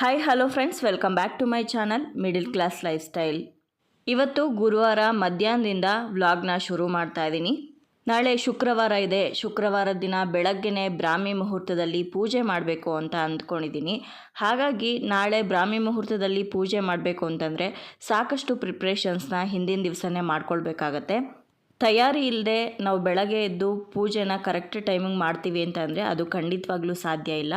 Hi, hello friends, welcome back to my channel Middle Class Lifestyle. ಇವತ್ತು ಗುರುವಾರ ಮಧ್ಯಾಹ್ನದಿಂದ ವ್ಲಾಗ್ನ ಶುರು ಮಾಡ್ತಾ ಇದ್ದೀನಿ ನಾಳೆ ಶುಕ್ರವಾರ ಇದೆ ಶುಕ್ರವಾರ ದಿನ ಬೆಳಗ್ಗೆನೆ ಬ್ರಾಹ್ಮಿ ಮುಹೂರ್ತದಲ್ಲಿ ಪೂಜೆ ಮಾಡಬೇಕು ಅಂತ ಅಂದ್ಕೊಂಡಿದ್ದೀನಿ ಹಾಗಾಗಿ ನಾಳೆ ಬ್ರಾಹ್ಮಿ ಮುಹೂರ್ತದಲ್ಲಿ ಪೂಜೆ ಮಾಡಬೇಕು ಅಂತಂದರೆ ಸಾಕಷ್ಟು ಪ್ರಿಪ್ರೇಷನ್ಸ್ನ ಹಿಂದಿನ ದಿವಸನೇ ಮಾಡ್ಕೊಳ್ಬೇಕಾಗತ್ತೆ ತಯಾರಿ ಇಲ್ಲದೆ ನಾವು ಬೆಳಗ್ಗೆ ಎದ್ದು ಪೂಜೆನ ಕರೆಕ್ಟ್ ಟೈಮಿಂಗ್ ಮಾಡ್ತೀವಿ ಅಂತಂದರೆ ಅದು ಖಂಡಿತವಾಗ್ಲೂ ಸಾಧ್ಯ ಇಲ್ಲ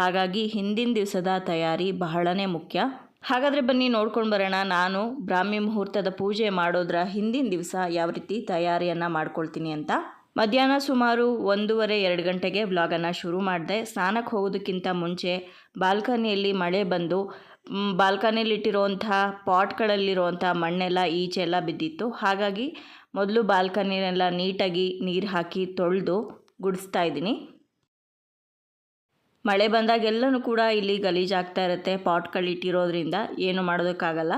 ಹಾಗಾಗಿ ಹಿಂದಿನ ದಿವಸದ ತಯಾರಿ ಬಹಳನೇ ಮುಖ್ಯ ಹಾಗಾದರೆ ಬನ್ನಿ ನೋಡ್ಕೊಂಡು ಬರೋಣ ನಾನು ಬ್ರಾಹ್ಮಿ ಮುಹೂರ್ತದ ಪೂಜೆ ಮಾಡೋದ್ರ ಹಿಂದಿನ ದಿವಸ ಯಾವ ರೀತಿ ತಯಾರಿಯನ್ನು ಮಾಡ್ಕೊಳ್ತೀನಿ ಅಂತ ಮಧ್ಯಾಹ್ನ ಸುಮಾರು ಒಂದೂವರೆ ಎರಡು ಗಂಟೆಗೆ ವ್ಲಾಗನ್ನು ಶುರು ಮಾಡಿದೆ ಸ್ನಾನಕ್ಕೆ ಹೋಗೋದಕ್ಕಿಂತ ಮುಂಚೆ ಬಾಲ್ಕನಿಯಲ್ಲಿ ಮಳೆ ಬಂದು ಬಾಲ್ಕನಿಯಲ್ಲಿಟ್ಟಿರೋವಂಥ ಪಾಟ್ಗಳಲ್ಲಿರುವಂಥ ಮಣ್ಣೆಲ್ಲ ಈಚೆಲ್ಲ ಬಿದ್ದಿತ್ತು ಹಾಗಾಗಿ ಮೊದಲು ಬಾಲ್ಕನಿನೆಲ್ಲ ನೀಟಾಗಿ ನೀರು ಹಾಕಿ ತೊಳೆದು ಗುಡಿಸ್ತಾ ಇದ್ದೀನಿ ಮಳೆ ಬಂದಾಗೆಲ್ಲನೂ ಕೂಡ ಇಲ್ಲಿ ಗಲೀಜಾಗ್ತಾ ಇರುತ್ತೆ ಪಾಟ್ಗಳಿಟ್ಟಿರೋದ್ರಿಂದ ಏನು ಮಾಡೋದಕ್ಕಾಗಲ್ಲ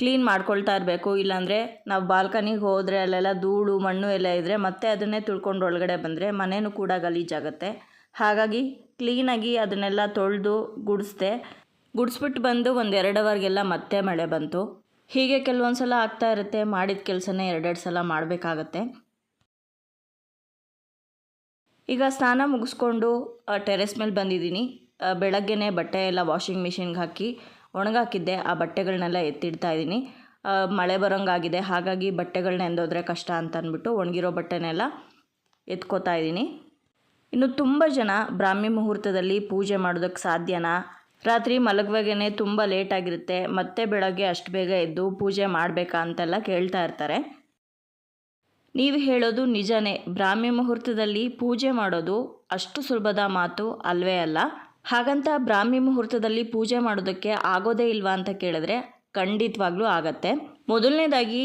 ಕ್ಲೀನ್ ಮಾಡ್ಕೊಳ್ತಾ ಇರಬೇಕು ಇಲ್ಲಾಂದರೆ ನಾವು ಬಾಲ್ಕನಿಗೆ ಹೋದರೆ ಅಲ್ಲೆಲ್ಲ ಧೂಳು ಮಣ್ಣು ಎಲ್ಲ ಇದ್ದರೆ ಮತ್ತೆ ಅದನ್ನೇ ತಿಳ್ಕೊಂಡು ಒಳಗಡೆ ಬಂದರೆ ಮನೆಯೂ ಕೂಡ ಗಲೀಜಾಗುತ್ತೆ ಹಾಗಾಗಿ ಕ್ಲೀನಾಗಿ ಅದನ್ನೆಲ್ಲ ತೊಳೆದು ಗುಡಿಸ್ದೆ ಗುಡಿಸ್ಬಿಟ್ಟು ಬಂದು ಒಂದು ಅವರಿಗೆಲ್ಲ ಮತ್ತೆ ಮಳೆ ಬಂತು ಹೀಗೆ ಕೆಲವೊಂದು ಸಲ ಆಗ್ತಾ ಇರುತ್ತೆ ಮಾಡಿದ ಕೆಲಸನೇ ಎರಡೆರಡು ಸಲ ಮಾಡಬೇಕಾಗತ್ತೆ ಈಗ ಸ್ನಾನ ಮುಗಿಸ್ಕೊಂಡು ಟೆರೆಸ್ ಮೇಲೆ ಬಂದಿದ್ದೀನಿ ಬೆಳಗ್ಗೆನೇ ಬಟ್ಟೆ ಎಲ್ಲ ವಾಷಿಂಗ್ ಮಿಷಿನ್ಗೆ ಹಾಕಿ ಒಣಗಾಕಿದ್ದೆ ಆ ಬಟ್ಟೆಗಳನ್ನೆಲ್ಲ ಎತ್ತಿಡ್ತಾ ಇದ್ದೀನಿ ಮಳೆ ಬರೋಂಗಾಗಿದೆ ಹಾಗಾಗಿ ಬಟ್ಟೆಗಳನ್ನ ಎಂದೋದ್ರೆ ಕಷ್ಟ ಅಂತ ಅಂದ್ಬಿಟ್ಟು ಒಣಗಿರೋ ಬಟ್ಟೆನೆಲ್ಲ ಎತ್ಕೋತಾ ಇದ್ದೀನಿ ಇನ್ನು ತುಂಬ ಜನ ಬ್ರಾಹ್ಮಿ ಮುಹೂರ್ತದಲ್ಲಿ ಪೂಜೆ ಮಾಡೋದಕ್ಕೆ ಸಾಧ್ಯನಾ ರಾತ್ರಿ ಮಲಗುವಾಗೇ ತುಂಬ ಲೇಟಾಗಿರುತ್ತೆ ಮತ್ತೆ ಬೆಳಗ್ಗೆ ಅಷ್ಟು ಬೇಗ ಎದ್ದು ಪೂಜೆ ಮಾಡಬೇಕಾ ಅಂತೆಲ್ಲ ಕೇಳ್ತಾ ಇರ್ತಾರೆ ನೀವು ಹೇಳೋದು ನಿಜನೇ ಬ್ರಾಹ್ಮಿ ಮುಹೂರ್ತದಲ್ಲಿ ಪೂಜೆ ಮಾಡೋದು ಅಷ್ಟು ಸುಲಭದ ಮಾತು ಅಲ್ವೇ ಅಲ್ಲ ಹಾಗಂತ ಬ್ರಾಹ್ಮಿ ಮುಹೂರ್ತದಲ್ಲಿ ಪೂಜೆ ಮಾಡೋದಕ್ಕೆ ಆಗೋದೇ ಇಲ್ವಾ ಅಂತ ಕೇಳಿದ್ರೆ ಖಂಡಿತವಾಗ್ಲೂ ಆಗತ್ತೆ ಮೊದಲನೇದಾಗಿ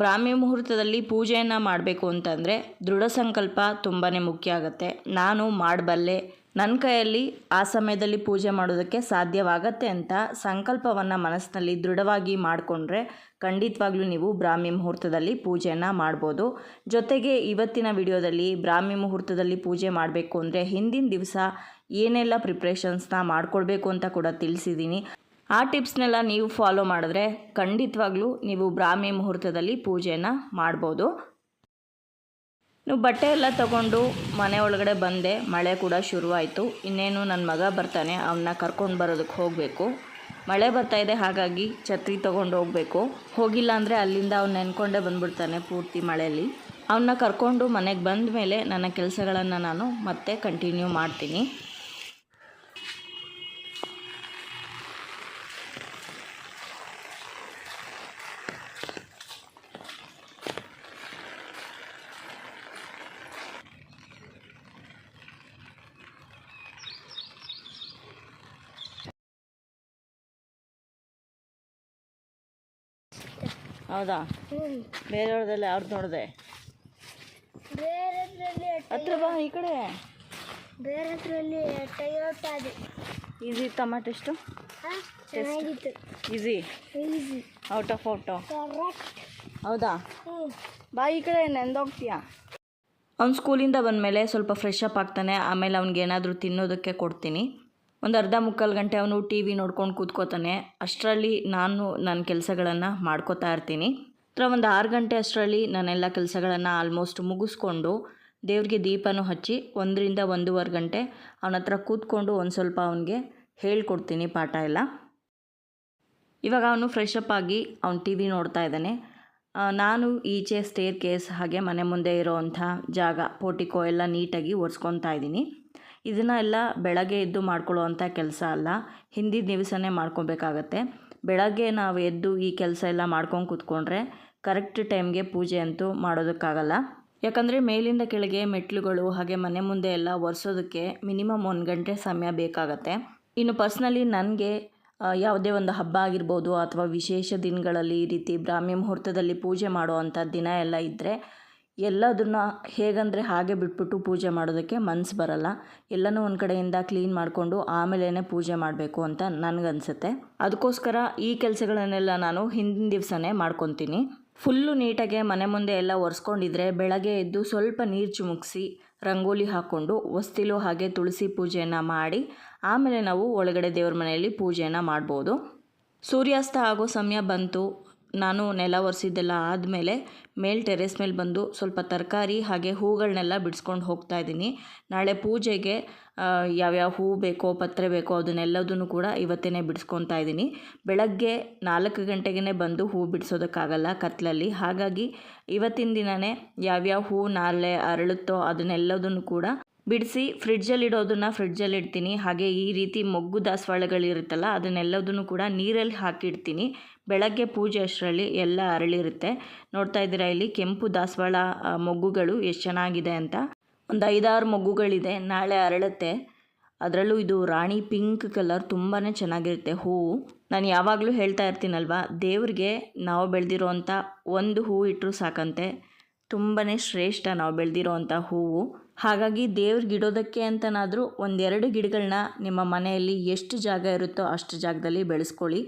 ಬ್ರಾಹ್ಮಿ ಮುಹೂರ್ತದಲ್ಲಿ ಪೂಜೆಯನ್ನು ಮಾಡಬೇಕು ಅಂತಂದರೆ ದೃಢ ಸಂಕಲ್ಪ ತುಂಬಾ ಮುಖ್ಯ ಆಗುತ್ತೆ ನಾನು ಮಾಡಬಲ್ಲೆ ನನ್ನ ಕೈಯಲ್ಲಿ ಆ ಸಮಯದಲ್ಲಿ ಪೂಜೆ ಮಾಡೋದಕ್ಕೆ ಸಾಧ್ಯವಾಗತ್ತೆ ಅಂತ ಸಂಕಲ್ಪವನ್ನು ಮನಸ್ಸಿನಲ್ಲಿ ದೃಢವಾಗಿ ಮಾಡಿಕೊಂಡ್ರೆ ಖಂಡಿತವಾಗ್ಲೂ ನೀವು ಬ್ರಾಹ್ಮಿ ಮುಹೂರ್ತದಲ್ಲಿ ಪೂಜೆಯನ್ನು ಮಾಡ್ಬೋದು ಜೊತೆಗೆ ಇವತ್ತಿನ ವಿಡಿಯೋದಲ್ಲಿ ಬ್ರಾಹ್ಮಿ ಮುಹೂರ್ತದಲ್ಲಿ ಪೂಜೆ ಮಾಡಬೇಕು ಅಂದರೆ ಹಿಂದಿನ ದಿವಸ ಏನೆಲ್ಲ ಪ್ರಿಪ್ರೇಷನ್ಸ್ನ ಮಾಡಿಕೊಡ್ಬೇಕು ಅಂತ ಕೂಡ ತಿಳಿಸಿದ್ದೀನಿ ಆ ಟಿಪ್ಸ್ನೆಲ್ಲ ನೀವು ಫಾಲೋ ಮಾಡಿದ್ರೆ ಖಂಡಿತವಾಗ್ಲೂ ನೀವು ಬ್ರಾಹ್ಮಿ ಮುಹೂರ್ತದಲ್ಲಿ ಪೂಜೆಯನ್ನು ಮಾಡ್ಬೋದು ನೀವು ಬಟ್ಟೆ ಎಲ್ಲ ತಗೊಂಡು ಮನೆ ಒಳಗಡೆ ಬಂದೆ ಮಳೆ ಕೂಡ ಶುರುವಾಯಿತು ಇನ್ನೇನು ನನ್ನ ಮಗ ಬರ್ತಾನೆ ಅವನ್ನ ಕರ್ಕೊಂಡು ಬರೋದಕ್ಕೆ ಹೋಗಬೇಕು ಮಳೆ ಬರ್ತಾಯಿದೆ ಹಾಗಾಗಿ ಛತ್ರಿ ತೊಗೊಂಡು ಹೋಗಬೇಕು ಹೋಗಿಲ್ಲ ಅಂದರೆ ಅಲ್ಲಿಂದ ಅವ್ನು ನೆನ್ಕೊಂಡೇ ಬಂದುಬಿಡ್ತಾನೆ ಪೂರ್ತಿ ಮಳೆಯಲ್ಲಿ ಅವನ್ನ ಕರ್ಕೊಂಡು ಮನೆಗೆ ಬಂದ ಮೇಲೆ ನನ್ನ ಕೆಲಸಗಳನ್ನು ನಾನು ಮತ್ತೆ ಕಂಟಿನ್ಯೂ ಮಾಡ್ತೀನಿ ಹೌದಾ ಬೇರೆಯವ್ರದಲ್ಲ ಅವ್ರದ್ದು ನೋಡಿದೆ ಹತ್ರ ಬಾ ಈ ಕಡೆ ಬೇರೆದ್ರಲ್ಲಿ ಈಸಿ ತಮ್ಮ ಎಷ್ಟು ಚೆನ್ನಾಗಿತ್ತು ಈಸಿ ಔಟ್ ಆಫ್ ಔಟ್ ಹೌದಾ ಬಾ ಈ ಕಡೆ ನೆಂದೋಗ್ತೀಯಾ ಅವ್ನು ಸ್ಕೂಲಿಂದ ಬಂದಮೇಲೆ ಸ್ವಲ್ಪ ಫ್ರೆಶ್ ಅಪ್ ಆಗ್ತಾನೆ ಆಮೇಲೆ ಅವ್ನಿಗೆ ಏನಾದರೂ ತಿನ್ನೋದಕ್ಕೆ ಕೊಡ್ತೀನಿ ಒಂದು ಅರ್ಧ ಮುಕ್ಕಾಲು ಗಂಟೆ ಅವನು ಟಿ ವಿ ನೋಡ್ಕೊಂಡು ಕೂತ್ಕೋತಾನೆ ಅಷ್ಟರಲ್ಲಿ ನಾನು ನನ್ನ ಕೆಲಸಗಳನ್ನು ಮಾಡ್ಕೋತಾ ಇರ್ತೀನಿ ಅಥವಾ ಒಂದು ಆರು ಗಂಟೆ ಅಷ್ಟರಲ್ಲಿ ನಾನೆಲ್ಲ ಕೆಲಸಗಳನ್ನು ಆಲ್ಮೋಸ್ಟ್ ಮುಗಿಸ್ಕೊಂಡು ದೇವ್ರಿಗೆ ದೀಪನೂ ಹಚ್ಚಿ ಒಂದರಿಂದ ಒಂದೂವರೆ ಗಂಟೆ ಅವನ ಹತ್ರ ಕೂತ್ಕೊಂಡು ಒಂದು ಸ್ವಲ್ಪ ಅವನಿಗೆ ಹೇಳ್ಕೊಡ್ತೀನಿ ಪಾಠ ಎಲ್ಲ ಇವಾಗ ಅವನು ಫ್ರೆಶ್ ಅಪ್ ಆಗಿ ಅವನು ಟಿ ವಿ ನೋಡ್ತಾ ಇದ್ದಾನೆ ನಾನು ಈಚೆ ಸ್ಟೇರ್ ಕೇಸ್ ಹಾಗೆ ಮನೆ ಮುಂದೆ ಇರೋವಂಥ ಜಾಗ ಪೋಟಿಕೋ ಎಲ್ಲ ನೀಟಾಗಿ ಒರೆಸ್ಕೊತಾ ಇದ್ದೀನಿ ಇದನ್ನ ಎಲ್ಲ ಬೆಳಗ್ಗೆ ಎದ್ದು ಮಾಡ್ಕೊಳ್ಳುವಂಥ ಕೆಲಸ ಅಲ್ಲ ಹಿಂದಿನ ದಿವಸನೇ ಮಾಡ್ಕೊಬೇಕಾಗತ್ತೆ ಬೆಳಗ್ಗೆ ನಾವು ಎದ್ದು ಈ ಕೆಲಸ ಎಲ್ಲ ಮಾಡ್ಕೊಂಡು ಕೂತ್ಕೊಂಡ್ರೆ ಕರೆಕ್ಟ್ ಟೈಮ್ಗೆ ಪೂಜೆ ಅಂತೂ ಮಾಡೋದಕ್ಕಾಗಲ್ಲ ಯಾಕಂದರೆ ಮೇಲಿಂದ ಕೆಳಗೆ ಮೆಟ್ಲುಗಳು ಹಾಗೆ ಮನೆ ಮುಂದೆ ಎಲ್ಲ ಒರೆಸೋದಕ್ಕೆ ಮಿನಿಮಮ್ ಒಂದು ಗಂಟೆ ಸಮಯ ಬೇಕಾಗತ್ತೆ ಇನ್ನು ಪರ್ಸ್ನಲಿ ನನಗೆ ಯಾವುದೇ ಒಂದು ಹಬ್ಬ ಆಗಿರ್ಬೋದು ಅಥವಾ ವಿಶೇಷ ದಿನಗಳಲ್ಲಿ ಈ ರೀತಿ ಬ್ರಾಹ್ಮಿ ಮುಹೂರ್ತದಲ್ಲಿ ಪೂಜೆ ಮಾಡುವಂಥ ದಿನ ಎಲ್ಲ ಇದ್ದರೆ ಎಲ್ಲದನ್ನ ಹೇಗಂದರೆ ಹಾಗೆ ಬಿಟ್ಬಿಟ್ಟು ಪೂಜೆ ಮಾಡೋದಕ್ಕೆ ಮನ್ಸು ಬರಲ್ಲ ಎಲ್ಲನೂ ಒಂದು ಕಡೆಯಿಂದ ಕ್ಲೀನ್ ಮಾಡಿಕೊಂಡು ಆಮೇಲೆ ಪೂಜೆ ಮಾಡಬೇಕು ಅಂತ ನನಗನ್ಸುತ್ತೆ ಅದಕ್ಕೋಸ್ಕರ ಈ ಕೆಲಸಗಳನ್ನೆಲ್ಲ ನಾನು ಹಿಂದಿನ ದಿವಸನೇ ಮಾಡ್ಕೊತೀನಿ ಫುಲ್ಲು ನೀಟಾಗೆ ಮನೆ ಮುಂದೆ ಎಲ್ಲ ಒರೆಸ್ಕೊಂಡಿದ್ರೆ ಬೆಳಗ್ಗೆ ಎದ್ದು ಸ್ವಲ್ಪ ನೀರು ಚುಮುಕ್ಸಿ ರಂಗೋಲಿ ಹಾಕ್ಕೊಂಡು ಹೊಸ್ತಿಲು ಹಾಗೆ ತುಳಸಿ ಪೂಜೆಯನ್ನು ಮಾಡಿ ಆಮೇಲೆ ನಾವು ಒಳಗಡೆ ದೇವ್ರ ಮನೆಯಲ್ಲಿ ಪೂಜೆಯನ್ನು ಮಾಡ್ಬೋದು ಸೂರ್ಯಾಸ್ತ ಆಗೋ ಸಮಯ ಬಂತು ನಾನು ನೆಲ ಒರೆಸಿದ್ದೆಲ್ಲ ಆದಮೇಲೆ ಮೇಲ್ ಟೆರೆಸ್ ಮೇಲೆ ಬಂದು ಸ್ವಲ್ಪ ತರಕಾರಿ ಹಾಗೆ ಹೂಗಳನ್ನೆಲ್ಲ ಬಿಡಿಸ್ಕೊಂಡು ಹೋಗ್ತಾ ಇದ್ದೀನಿ ನಾಳೆ ಪೂಜೆಗೆ ಯಾವ್ಯಾವ ಹೂ ಬೇಕೋ ಪತ್ರೆ ಬೇಕೋ ಅದನ್ನೆಲ್ಲದನ್ನು ಕೂಡ ಇವತ್ತೇ ಬಿಡಿಸ್ಕೊತಾ ಇದ್ದೀನಿ ಬೆಳಗ್ಗೆ ನಾಲ್ಕು ಗಂಟೆಗೆ ಬಂದು ಹೂ ಬಿಡಿಸೋದಕ್ಕಾಗಲ್ಲ ಕತ್ತಲಲ್ಲಿ ಹಾಗಾಗಿ ಇವತ್ತಿನ ದಿನವೇ ಯಾವ್ಯಾವ ಹೂ ನಾಳೆ ಅರಳುತ್ತೋ ಅದನ್ನೆಲ್ಲದನ್ನು ಕೂಡ ಬಿಡಿಸಿ ಫ್ರಿಡ್ಜಲ್ಲಿ ಇಡೋದನ್ನು ಫ್ರಿಡ್ಜಲ್ಲಿ ಇಡ್ತೀನಿ ಹಾಗೆ ಈ ರೀತಿ ಮೊಗ್ಗು ದಾಸವಾಳಗಳಿರುತ್ತಲ್ಲ ಅದನ್ನೆಲ್ಲದನ್ನು ಕೂಡ ನೀರಲ್ಲಿ ಹಾಕಿಡ್ತೀನಿ ಬೆಳಗ್ಗೆ ಪೂಜೆ ಅಷ್ಟರಲ್ಲಿ ಎಲ್ಲ ಅರಳಿರುತ್ತೆ ನೋಡ್ತಾ ಇದ್ದೀರಾ ಇಲ್ಲಿ ಕೆಂಪು ದಾಸವಾಳ ಮೊಗ್ಗುಗಳು ಎಷ್ಟು ಚೆನ್ನಾಗಿದೆ ಅಂತ ಒಂದು ಐದಾರು ಮೊಗ್ಗುಗಳಿದೆ ನಾಳೆ ಅರಳುತ್ತೆ ಅದರಲ್ಲೂ ಇದು ರಾಣಿ ಪಿಂಕ್ ಕಲರ್ ತುಂಬಾ ಚೆನ್ನಾಗಿರುತ್ತೆ ಹೂವು ನಾನು ಯಾವಾಗಲೂ ಹೇಳ್ತಾ ಇರ್ತೀನಲ್ವ ದೇವ್ರಿಗೆ ನಾವು ಬೆಳೆದಿರೋ ಒಂದು ಹೂವು ಇಟ್ಟರು ಸಾಕಂತೆ ತುಂಬಾ ಶ್ರೇಷ್ಠ ನಾವು ಬೆಳೆದಿರೋವಂಥ ಹೂವು ಹಾಗಾಗಿ ದೇವ್ರಿಗೆ ಇಡೋದಕ್ಕೆ ಅಂತನಾದರೂ ಒಂದೆರಡು ಗಿಡಗಳನ್ನ ನಿಮ್ಮ ಮನೆಯಲ್ಲಿ ಎಷ್ಟು ಜಾಗ ಇರುತ್ತೋ ಅಷ್ಟು ಜಾಗದಲ್ಲಿ ಬೆಳೆಸ್ಕೊಳ್ಳಿ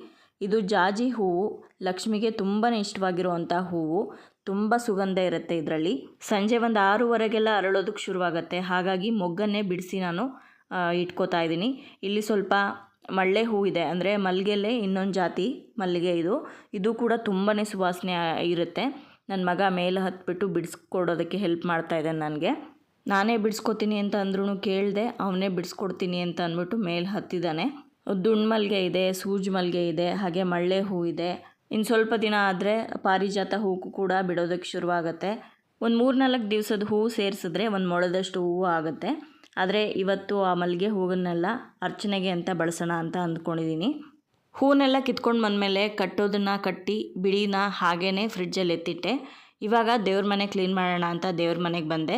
ಇದು ಜಾಜಿ ಹೂವು ಲಕ್ಷ್ಮಿಗೆ ತುಂಬಾ ಇಷ್ಟವಾಗಿರುವಂಥ ಹೂವು ತುಂಬ ಸುಗಂಧ ಇರುತ್ತೆ ಇದರಲ್ಲಿ ಸಂಜೆ ಒಂದು ಆರೂವರೆಗೆಲ್ಲ ಅರಳೋದಕ್ಕೆ ಶುರುವಾಗುತ್ತೆ ಹಾಗಾಗಿ ಮೊಗ್ಗನ್ನೇ ಬಿಡಿಸಿ ನಾನು ಇಟ್ಕೋತಾ ಇದ್ದೀನಿ ಇಲ್ಲಿ ಸ್ವಲ್ಪ ಮಳ್ಳೆ ಹೂವಿದೆ ಅಂದರೆ ಮಲ್ಲಿಗೆಲೆ ಇನ್ನೊಂದು ಜಾತಿ ಮಲ್ಲಿಗೆ ಇದು ಇದು ಕೂಡ ತುಂಬಾ ಸುವಾಸನೆ ಇರುತ್ತೆ ನನ್ನ ಮಗ ಮೇಲೆ ಹತ್ಬಿಟ್ಟು ಬಿಡಿಸ್ಕೊಡೋದಕ್ಕೆ ಹೆಲ್ಪ್ ಮಾಡ್ತಾ ನನಗೆ ನಾನೇ ಬಿಡಿಸ್ಕೊತೀನಿ ಅಂತ ಅಂದ್ರೂ ಕೇಳಿದೆ ಅವನೇ ಬಿಡಿಸ್ಕೊಡ್ತೀನಿ ಅಂತ ಅಂದ್ಬಿಟ್ಟು ಮೇಲೆ ಹತ್ತಿದ್ದಾನೆ ದುಂಡು ಮಲ್ಲಿಗೆ ಇದೆ ಸೂಜ್ ಮಲ್ಲಿಗೆ ಇದೆ ಹಾಗೆ ಮಳ್ಳೆ ಹೂ ಇದೆ ಇನ್ನು ಸ್ವಲ್ಪ ದಿನ ಆದರೆ ಪಾರಿಜಾತ ಹೂವು ಕೂಡ ಬಿಡೋದಕ್ಕೆ ಶುರುವಾಗುತ್ತೆ ಒಂದು ಮೂರು ನಾಲ್ಕು ದಿವಸದ ಹೂವು ಸೇರಿಸಿದ್ರೆ ಒಂದು ಮೊಳದಷ್ಟು ಹೂವು ಆಗುತ್ತೆ ಆದರೆ ಇವತ್ತು ಆ ಮಲ್ಲಿಗೆ ಹೂವನ್ನೆಲ್ಲ ಅರ್ಚನೆಗೆ ಅಂತ ಬಳಸೋಣ ಅಂತ ಅಂದ್ಕೊಂಡಿದ್ದೀನಿ ಹೂನೆಲ್ಲ ಕಿತ್ಕೊಂಡು ಬಂದಮೇಲೆ ಕಟ್ಟೋದನ್ನು ಕಟ್ಟಿ ಬಿಡಿನ ಹಾಗೇ ಫ್ರಿಡ್ಜಲ್ಲಿ ಎತ್ತಿಟ್ಟೆ ಇವಾಗ ದೇವ್ರ ಮನೆ ಕ್ಲೀನ್ ಮಾಡೋಣ ಅಂತ ದೇವ್ರ ಮನೆಗೆ ಬಂದೆ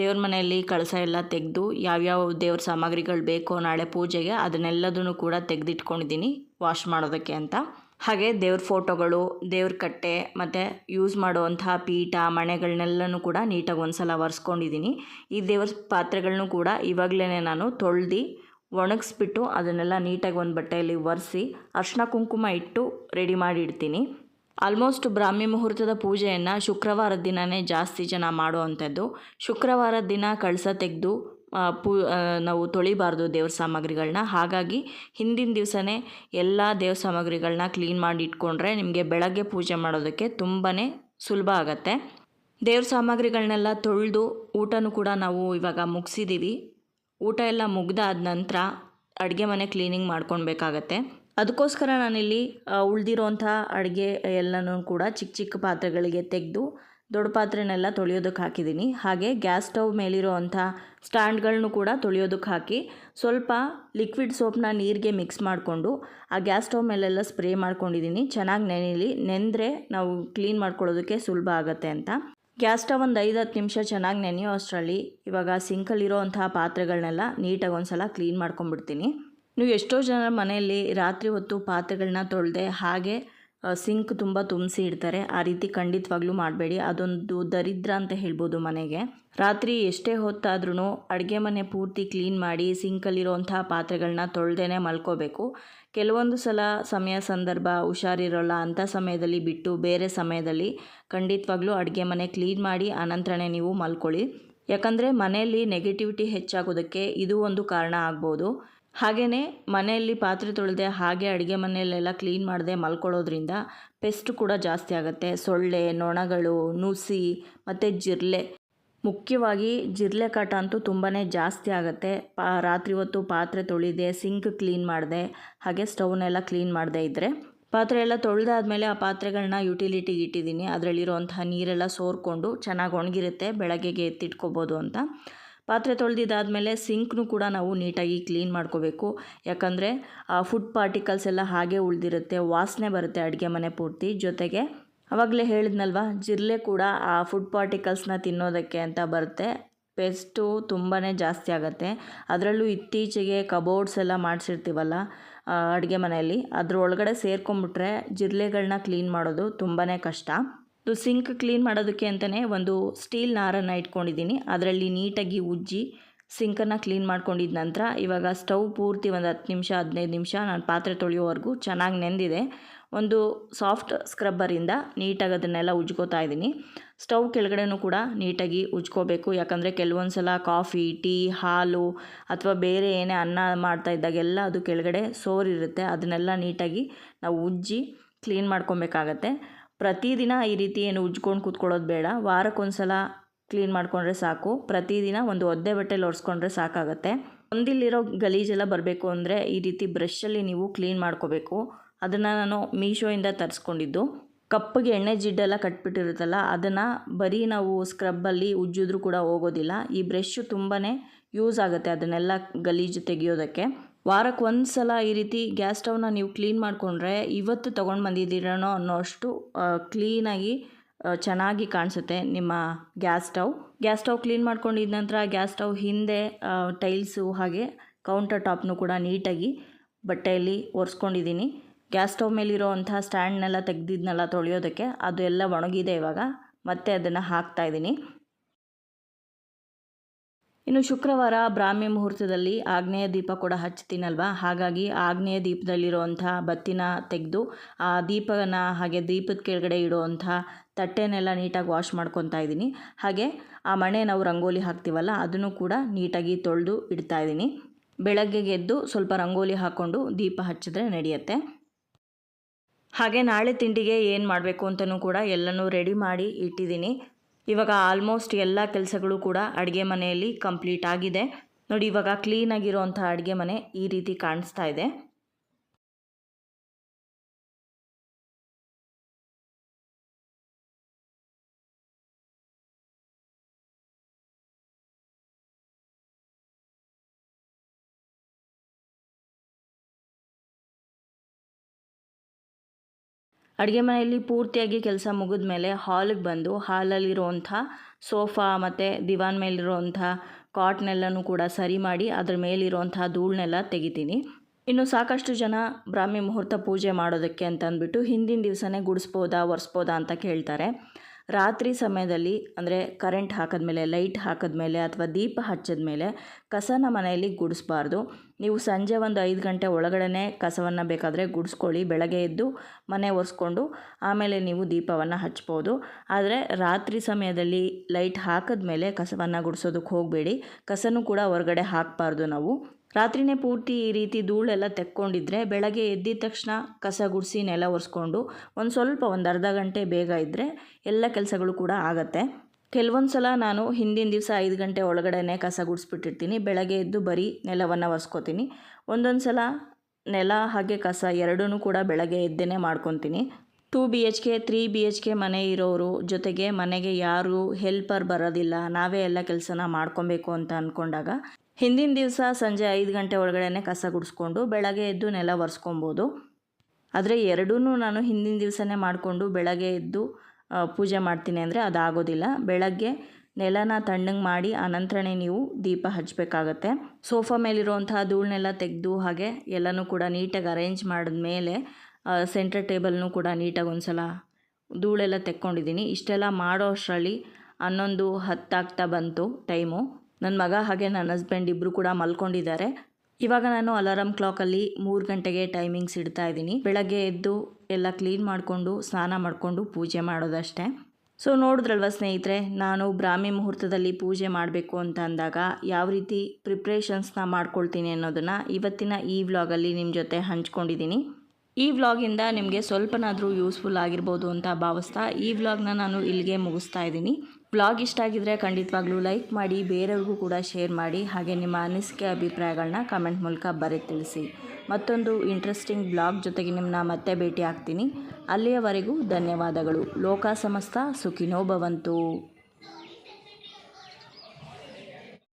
ದೇವ್ರ ಮನೆಯಲ್ಲಿ ಕಳಸ ಎಲ್ಲ ತೆಗೆದು ಯಾವ್ಯಾವ ದೇವ್ರ ಸಾಮಗ್ರಿಗಳು ಬೇಕೋ ನಾಳೆ ಪೂಜೆಗೆ ಅದನ್ನೆಲ್ಲದನ್ನು ಕೂಡ ತೆಗೆದಿಟ್ಕೊಂಡಿದ್ದೀನಿ ವಾಶ್ ಮಾಡೋದಕ್ಕೆ ಅಂತ ಹಾಗೆ ದೇವ್ರ ಫೋಟೋಗಳು ದೇವ್ರ ಕಟ್ಟೆ ಮತ್ತು ಯೂಸ್ ಮಾಡುವಂಥ ಪೀಠ ಮಣೆಗಳನ್ನೆಲ್ಲನೂ ಕೂಡ ನೀಟಾಗಿ ಒಂದ್ಸಲ ಸಲ ಒರೆಸ್ಕೊಂಡಿದ್ದೀನಿ ಈ ದೇವ್ರ ಪಾತ್ರೆಗಳನ್ನೂ ಕೂಡ ಇವಾಗಲೇ ನಾನು ತೊಳ್ದು ಒಣಗಿಸ್ಬಿಟ್ಟು ಅದನ್ನೆಲ್ಲ ನೀಟಾಗಿ ಒಂದು ಬಟ್ಟೆಯಲ್ಲಿ ಒರೆಸಿ ಅರ್ಶಿನ ಕುಂಕುಮ ಇಟ್ಟು ರೆಡಿ ಮಾಡಿ ಇಡ್ತೀನಿ ಆಲ್ಮೋಸ್ಟ್ ಬ್ರಾಹ್ಮಿ ಮುಹೂರ್ತದ ಪೂಜೆಯನ್ನು ಶುಕ್ರವಾರದ ದಿನವೇ ಜಾಸ್ತಿ ಜನ ಮಾಡುವಂಥದ್ದು ಶುಕ್ರವಾರ ದಿನ ಕಳಸ ತೆಗೆದು ಪೂ ನಾವು ತೊಳಿಬಾರ್ದು ದೇವ್ರ ಸಾಮಗ್ರಿಗಳನ್ನ ಹಾಗಾಗಿ ಹಿಂದಿನ ದಿವಸನೇ ಎಲ್ಲ ದೇವ್ರ ಸಾಮಗ್ರಿಗಳನ್ನ ಕ್ಲೀನ್ ಮಾಡಿ ಇಟ್ಕೊಂಡ್ರೆ ನಿಮಗೆ ಬೆಳಗ್ಗೆ ಪೂಜೆ ಮಾಡೋದಕ್ಕೆ ತುಂಬಾ ಸುಲಭ ಆಗುತ್ತೆ ದೇವ್ರ ಸಾಮಗ್ರಿಗಳನ್ನೆಲ್ಲ ತೊಳೆದು ಊಟನೂ ಕೂಡ ನಾವು ಇವಾಗ ಮುಗಿಸಿದ್ದೀವಿ ಊಟ ಎಲ್ಲ ಮುಗ್ದಾದ ನಂತರ ಅಡುಗೆ ಮನೆ ಕ್ಲೀನಿಂಗ್ ಮಾಡ್ಕೊಳ್ಬೇಕಾಗತ್ತೆ ಅದಕ್ಕೋಸ್ಕರ ನಾನಿಲ್ಲಿ ಉಳಿದಿರೋಂಥ ಅಡುಗೆ ಎಲ್ಲನೂ ಕೂಡ ಚಿಕ್ಕ ಚಿಕ್ಕ ಪಾತ್ರೆಗಳಿಗೆ ತೆಗೆದು ದೊಡ್ಡ ಪಾತ್ರೆನೆಲ್ಲ ತೊಳೆಯೋದಕ್ಕೆ ಹಾಕಿದ್ದೀನಿ ಹಾಗೆ ಗ್ಯಾಸ್ ಸ್ಟವ್ ಮೇಲಿರೋ ಅಂಥ ಸ್ಟ್ಯಾಂಡ್ಗಳನ್ನೂ ಕೂಡ ತೊಳೆಯೋದಕ್ಕೆ ಹಾಕಿ ಸ್ವಲ್ಪ ಲಿಕ್ವಿಡ್ ಸೋಪ್ನ ನೀರಿಗೆ ಮಿಕ್ಸ್ ಮಾಡಿಕೊಂಡು ಆ ಗ್ಯಾಸ್ ಸ್ಟವ್ ಮೇಲೆಲ್ಲ ಸ್ಪ್ರೇ ಮಾಡ್ಕೊಂಡಿದ್ದೀನಿ ಚೆನ್ನಾಗಿ ನೆನೆಯಲಿ ನೆಂದರೆ ನಾವು ಕ್ಲೀನ್ ಮಾಡ್ಕೊಳ್ಳೋದಕ್ಕೆ ಸುಲಭ ಆಗುತ್ತೆ ಅಂತ ಗ್ಯಾಸ್ ಸ್ಟವ್ ಒಂದು ಐದು ಹತ್ತು ನಿಮಿಷ ಚೆನ್ನಾಗಿ ನೆನೆಯೋ ಅಷ್ಟರಲ್ಲಿ ಇವಾಗ ಸಿಂಕಲ್ಲಿರೋ ಅಂತಹ ಪಾತ್ರೆಗಳನ್ನೆಲ್ಲ ನೀಟಾಗಿ ಒಂದು ಸಲ ಕ್ಲೀನ್ ಮಾಡ್ಕೊಂಡ್ಬಿಡ್ತೀನಿ ನೀವು ಎಷ್ಟೋ ಜನ ಮನೆಯಲ್ಲಿ ರಾತ್ರಿ ಹೊತ್ತು ಪಾತ್ರೆಗಳನ್ನ ತೊಳೆದೆ ಹಾಗೆ ಸಿಂಕ್ ತುಂಬ ತುಂಬಿಸಿ ಇಡ್ತಾರೆ ಆ ರೀತಿ ಖಂಡಿತವಾಗ್ಲೂ ಮಾಡಬೇಡಿ ಅದೊಂದು ದರಿದ್ರ ಅಂತ ಹೇಳ್ಬೋದು ಮನೆಗೆ ರಾತ್ರಿ ಎಷ್ಟೇ ಹೊತ್ತಾದ್ರೂ ಅಡುಗೆ ಮನೆ ಪೂರ್ತಿ ಕ್ಲೀನ್ ಮಾಡಿ ಸಿಂಕಲ್ಲಿರೋಂಥ ಪಾತ್ರೆಗಳನ್ನ ತೊಳೆದೇ ಮಲ್ಕೋಬೇಕು ಕೆಲವೊಂದು ಸಲ ಸಮಯ ಸಂದರ್ಭ ಹುಷಾರಿರೋಲ್ಲ ಅಂಥ ಸಮಯದಲ್ಲಿ ಬಿಟ್ಟು ಬೇರೆ ಸಮಯದಲ್ಲಿ ಖಂಡಿತವಾಗ್ಲೂ ಅಡುಗೆ ಮನೆ ಕ್ಲೀನ್ ಮಾಡಿ ಆನಂತರನೇ ನೀವು ಮಲ್ಕೊಳ್ಳಿ ಯಾಕಂದರೆ ಮನೆಯಲ್ಲಿ ನೆಗೆಟಿವಿಟಿ ಹೆಚ್ಚಾಗೋದಕ್ಕೆ ಇದು ಒಂದು ಕಾರಣ ಆಗ್ಬೋದು ಹಾಗೆಯೇ ಮನೆಯಲ್ಲಿ ಪಾತ್ರೆ ತೊಳೆದೆ ಹಾಗೆ ಅಡುಗೆ ಮನೆಯಲ್ಲೆಲ್ಲ ಕ್ಲೀನ್ ಮಾಡದೆ ಮಲ್ಕೊಳ್ಳೋದ್ರಿಂದ ಪೆಸ್ಟ್ ಕೂಡ ಜಾಸ್ತಿ ಆಗುತ್ತೆ ಸೊಳ್ಳೆ ನೊಣಗಳು ನುಸಿ ಮತ್ತು ಜಿರಲೆ ಮುಖ್ಯವಾಗಿ ಜಿರಲೆ ಕಾಟ ಅಂತೂ ತುಂಬಾ ಜಾಸ್ತಿ ಆಗುತ್ತೆ ಪಾ ರಾತ್ರಿ ಹೊತ್ತು ಪಾತ್ರೆ ತೊಳಿದೆ ಸಿಂಕ್ ಕ್ಲೀನ್ ಮಾಡಿದೆ ಹಾಗೆ ಸ್ಟವ್ನೆಲ್ಲ ಕ್ಲೀನ್ ಮಾಡದೇ ಇದ್ದರೆ ಪಾತ್ರೆ ಎಲ್ಲ ತೊಳೆದಾದ್ಮೇಲೆ ಆ ಪಾತ್ರೆಗಳನ್ನ ಯುಟಿಲಿಟಿಗೆ ಇಟ್ಟಿದ್ದೀನಿ ಅದರಲ್ಲಿರುವಂತಹ ನೀರೆಲ್ಲ ಸೋರ್ಕೊಂಡು ಚೆನ್ನಾಗಿ ಒಣಗಿರುತ್ತೆ ಬೆಳಗ್ಗೆಗೆ ಎತ್ತಿಟ್ಕೋಬೋದು ಅಂತ ಪಾತ್ರೆ ತೊಳೆದಿದ್ದಾದಮೇಲೆ ಸಿಂಕ್ನು ಕೂಡ ನಾವು ನೀಟಾಗಿ ಕ್ಲೀನ್ ಮಾಡ್ಕೋಬೇಕು ಯಾಕಂದರೆ ಫುಡ್ ಪಾರ್ಟಿಕಲ್ಸ್ ಎಲ್ಲ ಹಾಗೆ ಉಳಿದಿರುತ್ತೆ ವಾಸನೆ ಬರುತ್ತೆ ಅಡುಗೆ ಮನೆ ಪೂರ್ತಿ ಜೊತೆಗೆ ಅವಾಗಲೇ ಹೇಳಿದ್ನಲ್ವ ಜಿರಲೆ ಕೂಡ ಆ ಫುಡ್ ಪಾರ್ಟಿಕಲ್ಸ್ನ ತಿನ್ನೋದಕ್ಕೆ ಅಂತ ಬರುತ್ತೆ ಪೆಸ್ಟು ತುಂಬಾ ಜಾಸ್ತಿ ಆಗುತ್ತೆ ಅದರಲ್ಲೂ ಇತ್ತೀಚೆಗೆ ಕಬೋರ್ಡ್ಸ್ ಎಲ್ಲ ಮಾಡಿಸಿರ್ತೀವಲ್ಲ ಅಡುಗೆ ಮನೆಯಲ್ಲಿ ಅದರೊಳಗಡೆ ಸೇರ್ಕೊಂಬಿಟ್ರೆ ಜಿರಲೆಗಳನ್ನ ಕ್ಲೀನ್ ಮಾಡೋದು ತುಂಬಾ ಕಷ್ಟ ಸೊ ಸಿಂಕ್ ಕ್ಲೀನ್ ಮಾಡೋದಕ್ಕೆ ಅಂತಲೇ ಒಂದು ಸ್ಟೀಲ್ ನಾರನ್ನು ಇಟ್ಕೊಂಡಿದ್ದೀನಿ ಅದರಲ್ಲಿ ನೀಟಾಗಿ ಉಜ್ಜಿ ಸಿಂಕನ್ನು ಕ್ಲೀನ್ ಮಾಡ್ಕೊಂಡಿದ್ದ ನಂತರ ಇವಾಗ ಸ್ಟವ್ ಪೂರ್ತಿ ಒಂದು ಹತ್ತು ನಿಮಿಷ ಹದಿನೈದು ನಿಮಿಷ ನಾನು ಪಾತ್ರೆ ತೊಳೆಯೋವರೆಗೂ ಚೆನ್ನಾಗಿ ನೆಂದಿದೆ ಒಂದು ಸಾಫ್ಟ್ ಸ್ಕ್ರಬ್ಬರಿಂದ ನೀಟಾಗಿ ಅದನ್ನೆಲ್ಲ ಉಜ್ಕೋತಾ ಇದ್ದೀನಿ ಸ್ಟವ್ ಕೆಳಗಡೆನೂ ಕೂಡ ನೀಟಾಗಿ ಉಜ್ಕೋಬೇಕು ಯಾಕಂದರೆ ಕೆಲವೊಂದು ಸಲ ಕಾಫಿ ಟೀ ಹಾಲು ಅಥವಾ ಬೇರೆ ಏನೇ ಅನ್ನ ಮಾಡ್ತಾ ಇದ್ದಾಗೆಲ್ಲ ಅದು ಕೆಳಗಡೆ ಸೋರಿರುತ್ತೆ ಅದನ್ನೆಲ್ಲ ನೀಟಾಗಿ ನಾವು ಉಜ್ಜಿ ಕ್ಲೀನ್ ಮಾಡ್ಕೊಬೇಕಾಗತ್ತೆ ಪ್ರತಿದಿನ ಈ ರೀತಿ ಏನು ಉಜ್ಕೊಂಡು ಕೂತ್ಕೊಳ್ಳೋದು ಬೇಡ ವಾರಕ್ಕೊಂದ್ಸಲ ಕ್ಲೀನ್ ಮಾಡಿಕೊಂಡ್ರೆ ಸಾಕು ಪ್ರತಿದಿನ ಒಂದು ಒದ್ದೆ ಬಟ್ಟೆಲಿ ಒರೆಸ್ಕೊಂಡ್ರೆ ಸಾಕಾಗುತ್ತೆ ಒಂದಿಲ್ಲಿರೋ ಗಲೀಜೆಲ್ಲ ಬರಬೇಕು ಅಂದರೆ ಈ ರೀತಿ ಬ್ರಷಲ್ಲಿ ನೀವು ಕ್ಲೀನ್ ಮಾಡ್ಕೋಬೇಕು ಅದನ್ನು ನಾನು ಮೀಶೋಯಿಂದ ತರಿಸ್ಕೊಂಡಿದ್ದು ಕಪ್ಪಗೆ ಎಣ್ಣೆ ಜಿಡ್ಡೆಲ್ಲ ಕಟ್ಬಿಟ್ಟಿರುತ್ತಲ್ಲ ಅದನ್ನು ಬರೀ ನಾವು ಸ್ಕ್ರಬ್ಬಲ್ಲಿ ಉಜ್ಜಿದ್ರೂ ಕೂಡ ಹೋಗೋದಿಲ್ಲ ಈ ಬ್ರಷ್ ತುಂಬಾ ಯೂಸ್ ಆಗುತ್ತೆ ಅದನ್ನೆಲ್ಲ ಗಲೀಜು ತೆಗೆಯೋದಕ್ಕೆ ವಾರಕ್ಕೆ ಒಂದು ಸಲ ಈ ರೀತಿ ಗ್ಯಾಸ್ ಸ್ಟವ್ನ ನೀವು ಕ್ಲೀನ್ ಮಾಡಿಕೊಂಡ್ರೆ ಇವತ್ತು ತೊಗೊಂಡು ಬಂದಿದ್ದೀರನೋ ಅನ್ನೋ ಅಷ್ಟು ಕ್ಲೀನಾಗಿ ಚೆನ್ನಾಗಿ ಕಾಣಿಸುತ್ತೆ ನಿಮ್ಮ gas stove gas stove clean ಮಾಡ್ಕೊಂಡಿದ್ದ ನಂತರ ಗ್ಯಾಸ್ ಸ್ಟವ್ ಹಿಂದೆ ಟೈಲ್ಸು ಹಾಗೆ ಕೌಂಟರ್ ಟಾಪ್ನು ಕೂಡ ನೀಟಾಗಿ ಬಟ್ಟೆಯಲ್ಲಿ ಒರೆಸ್ಕೊಂಡಿದ್ದೀನಿ ಗ್ಯಾಸ್ ಸ್ಟವ್ ಮೇಲಿರೋ ಅಂಥ ಸ್ಟ್ಯಾಂಡ್ನೆಲ್ಲ ತೆಗೆದಿದ್ನಲ್ಲ ತೊಳೆಯೋದಕ್ಕೆ ಅದು ಎಲ್ಲ ಒಣಗಿದೆ ಇವಾಗ ಮತ್ತೆ ಅದನ್ನು ಹಾಕ್ತಾಯಿದ್ದೀನಿ ಇನ್ನು ಶುಕ್ರವಾರ ಬ್ರಾಹ್ಮಿ ಮುಹೂರ್ತದಲ್ಲಿ ಆಗ್ನೇಯ ದೀಪ ಕೂಡ ಹಚ್ತೀನಲ್ವ ಹಾಗಾಗಿ ಆಗ್ನೇಯ ದೀಪದಲ್ಲಿರುವಂಥ ಬತ್ತಿನ ತೆಗೆದು ಆ ದೀಪನ ಹಾಗೆ ದೀಪದ ಕೆಳಗಡೆ ಇಡುವಂಥ ತಟ್ಟೆನೆಲ್ಲ ನೀಟಾಗಿ ವಾಶ್ ಮಾಡ್ಕೊತಾ ಇದ್ದೀನಿ ಹಾಗೆ ಆ ಮಣೆ ನಾವು ರಂಗೋಲಿ ಹಾಕ್ತೀವಲ್ಲ ಅದನ್ನು ಕೂಡ ನೀಟಾಗಿ ತೊಳೆದು ಇಡ್ತಾ ಇದ್ದೀನಿ ಬೆಳಗ್ಗೆ ಗೆದ್ದು ಸ್ವಲ್ಪ ರಂಗೋಲಿ ಹಾಕ್ಕೊಂಡು ದೀಪ ಹಚ್ಚಿದ್ರೆ ನಡೆಯುತ್ತೆ ಹಾಗೆ ನಾಳೆ ತಿಂಡಿಗೆ ಏನು ಮಾಡಬೇಕು ಅಂತಲೂ ಕೂಡ ಎಲ್ಲನೂ ರೆಡಿ ಮಾಡಿ ಇಟ್ಟಿದ್ದೀನಿ ಇವಾಗ ಆಲ್ಮೋಸ್ಟ್ ಎಲ್ಲ ಕೆಲಸಗಳು ಕೂಡ ಅಡುಗೆ ಮನೆಯಲ್ಲಿ ಕಂಪ್ಲೀಟ್ ಆಗಿದೆ ನೋಡಿ ಇವಾಗ ಆಗಿರುವಂತಹ ಅಡುಗೆ ಮನೆ ಈ ರೀತಿ ಕಾಣಿಸ್ತಾ ಇದೆ ಅಡುಗೆ ಮನೆಯಲ್ಲಿ ಪೂರ್ತಿಯಾಗಿ ಕೆಲಸ ಮುಗಿದ ಮೇಲೆ ಹಾಲಿಗೆ ಬಂದು ಹಾಲಲ್ಲಿರುವಂಥ ಸೋಫಾ ಮತ್ತು ದಿವಾನ್ ಮೇಲಿರುವಂಥ ಕಾಟ್ನೆಲ್ಲನೂ ಕೂಡ ಸರಿ ಮಾಡಿ ಅದ್ರ ಮೇಲಿರುವಂಥ ಧೂಳನ್ನೆಲ್ಲ ತೆಗಿತೀನಿ ಇನ್ನು ಸಾಕಷ್ಟು ಜನ ಬ್ರಾಹ್ಮಿ ಮುಹೂರ್ತ ಪೂಜೆ ಮಾಡೋದಕ್ಕೆ ಅಂತ ಅಂದ್ಬಿಟ್ಟು ಹಿಂದಿನ ದಿವಸನೇ ಗುಡಿಸ್ಬೋದಾ ಒರೆಸ್ಬೋದಾ ಅಂತ ಕೇಳ್ತಾರೆ ರಾತ್ರಿ ಸಮಯದಲ್ಲಿ ಅಂದರೆ ಕರೆಂಟ್ ಹಾಕಿದ್ಮೇಲೆ ಲೈಟ್ ಹಾಕಿದ್ಮೇಲೆ ಅಥವಾ ದೀಪ ಹಚ್ಚಿದ ಮೇಲೆ ಕಸನ ಮನೆಯಲ್ಲಿ ಗುಡಿಸ್ಬಾರ್ದು ನೀವು ಸಂಜೆ ಒಂದು ಐದು ಗಂಟೆ ಒಳಗಡೆ ಕಸವನ್ನು ಬೇಕಾದರೆ ಗುಡಿಸ್ಕೊಳ್ಳಿ ಬೆಳಗ್ಗೆ ಎದ್ದು ಮನೆ ಒರೆಸ್ಕೊಂಡು ಆಮೇಲೆ ನೀವು ದೀಪವನ್ನು ಹಚ್ಬೋದು ಆದರೆ ರಾತ್ರಿ ಸಮಯದಲ್ಲಿ ಲೈಟ್ ಹಾಕಿದ ಮೇಲೆ ಕಸವನ್ನು ಗುಡಿಸೋದಕ್ಕೆ ಹೋಗಬೇಡಿ ಕಸನೂ ಕೂಡ ಹೊರಗಡೆ ಹಾಕಬಾರ್ದು ನಾವು ರಾತ್ರಿನೇ ಪೂರ್ತಿ ಈ ರೀತಿ ಧೂಳೆಲ್ಲ ತೆಕ್ಕೊಂಡಿದ್ರೆ ಬೆಳಗ್ಗೆ ಎದ್ದಿದ ತಕ್ಷಣ ಕಸ ಗುಡಿಸಿ ನೆಲ ಒರೆಸ್ಕೊಂಡು ಒಂದು ಸ್ವಲ್ಪ ಒಂದು ಅರ್ಧ ಗಂಟೆ ಬೇಗ ಇದ್ದರೆ ಎಲ್ಲ ಕೆಲಸಗಳು ಕೂಡ ಆಗತ್ತೆ ಕೆಲವೊಂದು ಸಲ ನಾನು ಹಿಂದಿನ ದಿವಸ ಐದು ಗಂಟೆ ಒಳಗಡೆ ಕಸ ಗುಡಿಸ್ಬಿಟ್ಟಿರ್ತೀನಿ ಬೆಳಗ್ಗೆ ಎದ್ದು ಬರೀ ನೆಲವನ್ನು ಒರೆಸ್ಕೋತೀನಿ ಒಂದೊಂದು ಸಲ ನೆಲ ಹಾಗೆ ಕಸ ಎರಡೂ ಕೂಡ ಬೆಳಗ್ಗೆ ಎದ್ದೇ ಮಾಡ್ಕೊತೀನಿ two B H K three B H K ಮನೆ ಇರೋರು ಜೊತೆಗೆ ಮನೆಗೆ ಯಾರು ಹೆಲ್ಪರ್ ಬರೋದಿಲ್ಲ ನಾವೇ ಎಲ್ಲ ಕೆಲಸನ ಮಾಡ್ಕೊಬೇಕು ಅಂತ ಅಂದ್ಕೊಂಡಾಗ ಹಿಂದಿನ ದಿವಸ ಸಂಜೆ ಐದು ಗಂಟೆ ಒಳಗಡೆ ಕಸ ಗುಡಿಸ್ಕೊಂಡು ಬೆಳಗ್ಗೆ ಎದ್ದು ನೆಲ ಒರೆಸ್ಕೊಬೋದು ಆದರೆ ಎರಡೂ ನಾನು ಹಿಂದಿನ ದಿವಸನೇ ಮಾಡಿಕೊಂಡು ಬೆಳಗ್ಗೆ ಎದ್ದು ಪೂಜೆ ಮಾಡ್ತೀನಿ ಅಂದರೆ ಆಗೋದಿಲ್ಲ ಬೆಳಗ್ಗೆ ನೆಲನ ತಣ್ಣಗೆ ಮಾಡಿ ಆನಂತರನೇ ನೀವು ದೀಪ ಹಚ್ಚಬೇಕಾಗತ್ತೆ ಸೋಫಾ ಮೇಲಿರುವಂತಹ ಧೂಳನ್ನೆಲ್ಲ ತೆಗೆದು ಹಾಗೆ ಎಲ್ಲನೂ ಕೂಡ ನೀಟಾಗಿ ಅರೇಂಜ್ ಮಾಡಿದ ಮೇಲೆ ಸೆಂಟರ್ ಟೇಬಲ್ನೂ ಕೂಡ ನೀಟಾಗಿ ಒಂದು ಸಲ ಧೂಳೆಲ್ಲ ತೆಕ್ಕೊಂಡಿದ್ದೀನಿ ಇಷ್ಟೆಲ್ಲ ಮಾಡೋ ಅಷ್ಟರಲ್ಲಿ ಹನ್ನೊಂದು ಹತ್ತಾಗ್ತಾ ಬಂತು ಟೈಮು ನನ್ನ ಮಗ ಹಾಗೆ ನನ್ನ ಹಸ್ಬೆಂಡ್ ಇಬ್ಬರು ಕೂಡ ಮಲ್ಕೊಂಡಿದ್ದಾರೆ ಇವಾಗ ನಾನು ಅಲಾರಾಮ್ ಕ್ಲಾಕಲ್ಲಿ ಮೂರು ಗಂಟೆಗೆ ಟೈಮಿಂಗ್ಸ್ ಇಡ್ತಾ ಇದ್ದೀನಿ ಬೆಳಗ್ಗೆ ಎದ್ದು ಎಲ್ಲ ಕ್ಲೀನ್ ಮಾಡಿಕೊಂಡು ಸ್ನಾನ ಮಾಡಿಕೊಂಡು ಪೂಜೆ ಮಾಡೋದಷ್ಟೇ ಸೊ ನೋಡಿದ್ರಲ್ವ ಸ್ನೇಹಿತರೆ ನಾನು ಬ್ರಾಹ್ಮಿ ಮುಹೂರ್ತದಲ್ಲಿ ಪೂಜೆ ಮಾಡಬೇಕು ಅಂತ ಅಂದಾಗ ಯಾವ ರೀತಿ ಪ್ರಿಪ್ರೇಷನ್ಸ್ನ ಮಾಡ್ಕೊಳ್ತೀನಿ ಅನ್ನೋದನ್ನು ಇವತ್ತಿನ ಈ ವ್ಲಾಗಲ್ಲಿ ನಿಮ್ಮ ಜೊತೆ ಹಂಚ್ಕೊಂಡಿದ್ದೀನಿ ಈ ವ್ಲಾಗಿಂದ ನಿಮಗೆ ಸ್ವಲ್ಪನಾದರೂ ಯೂಸ್ಫುಲ್ ಆಗಿರ್ಬೋದು ಅಂತ ಭಾವಿಸ್ತಾ ಈ ವ್ಲಾಗ್ನ ನಾನು ಇಲ್ಲಿಗೆ ಮುಗಿಸ್ತಾ ಇದ್ದೀನಿ ಬ್ಲಾಗ್ ಇಷ್ಟ ಆಗಿದ್ರೆ ಖಂಡಿತವಾಗ್ಲೂ ಲೈಕ್ ಮಾಡಿ ಬೇರೆಯವ್ರಿಗೂ ಕೂಡ ಶೇರ್ ಮಾಡಿ ಹಾಗೆ ನಿಮ್ಮ ಅನಿಸಿಕೆ ಅಭಿಪ್ರಾಯಗಳನ್ನ ಕಮೆಂಟ್ ಮೂಲಕ ಬರೀ ತಿಳಿಸಿ ಮತ್ತೊಂದು ಇಂಟ್ರೆಸ್ಟಿಂಗ್ ಬ್ಲಾಗ್ ಜೊತೆಗೆ ನಿಮ್ಮನ್ನ ಮತ್ತೆ ಭೇಟಿ ಆಗ್ತೀನಿ ಅಲ್ಲಿಯವರೆಗೂ ಧನ್ಯವಾದಗಳು ಲೋಕ ಸಮಸ್ತ ಸುಖಿನೋ ಭವಂತು